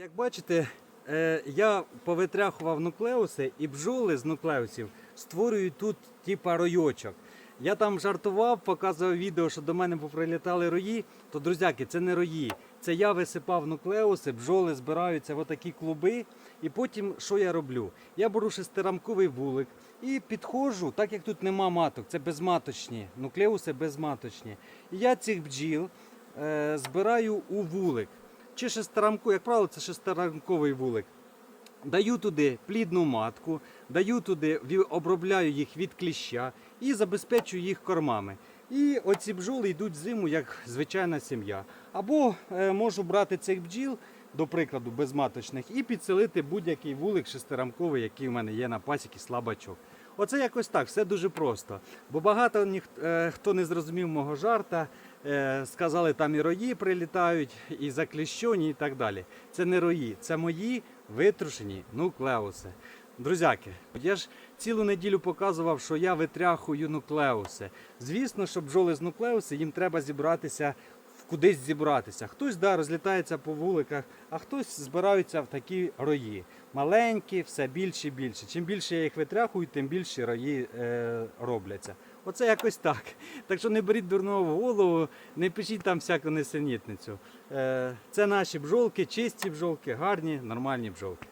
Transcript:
Як бачите, е, я повитряхував нуклеуси і бджоли з нуклеусів створюють тут типа ройочок. Я там жартував, показував відео, що до мене поприлітали рої. То, друзяки, це не рої. Це я висипав нуклеуси, бджоли збираються в отакі клуби. І потім що я роблю? Я беру шестирамковий вулик і підходжу, так як тут нема маток, це безматочні, нуклеуси безматочні. І я цих бджіл е, збираю у вулик. Чи шестирамку, як правило, це шестирамковий вулик. Даю туди плідну матку, даю туди, обробляю їх від кліща і забезпечую їх кормами. І оці бджоли йдуть в зиму як звичайна сім'я. Або е, можу брати цих бджіл, до прикладу, безматочних, і підселити будь-який вулик шестирамковий, який у мене є на пасіки слабачок. Оце якось так, все дуже просто. Бо багато ніх, е, хто не зрозумів мого жарта, е, сказали, там і рої прилітають, і закліщоні, і так далі. Це не рої, це мої витрушені нуклеуси. Друзяки, я ж цілу неділю показував, що я витряхую нуклеуси. Звісно, що бджоли з нуклеуси їм треба зібратися кудись зібратися. Хтось да, розлітається по вуликах, а хтось збираються в такі рої. Маленькі, все більше і більше. Чим більше я їх витряхую, тим більше рої е, робляться. Оце якось так. Так що не беріть дурного в голову, не пишіть там всяку несенітницю. Е, це наші бджолки, чисті бджолки, гарні, нормальні бджолки.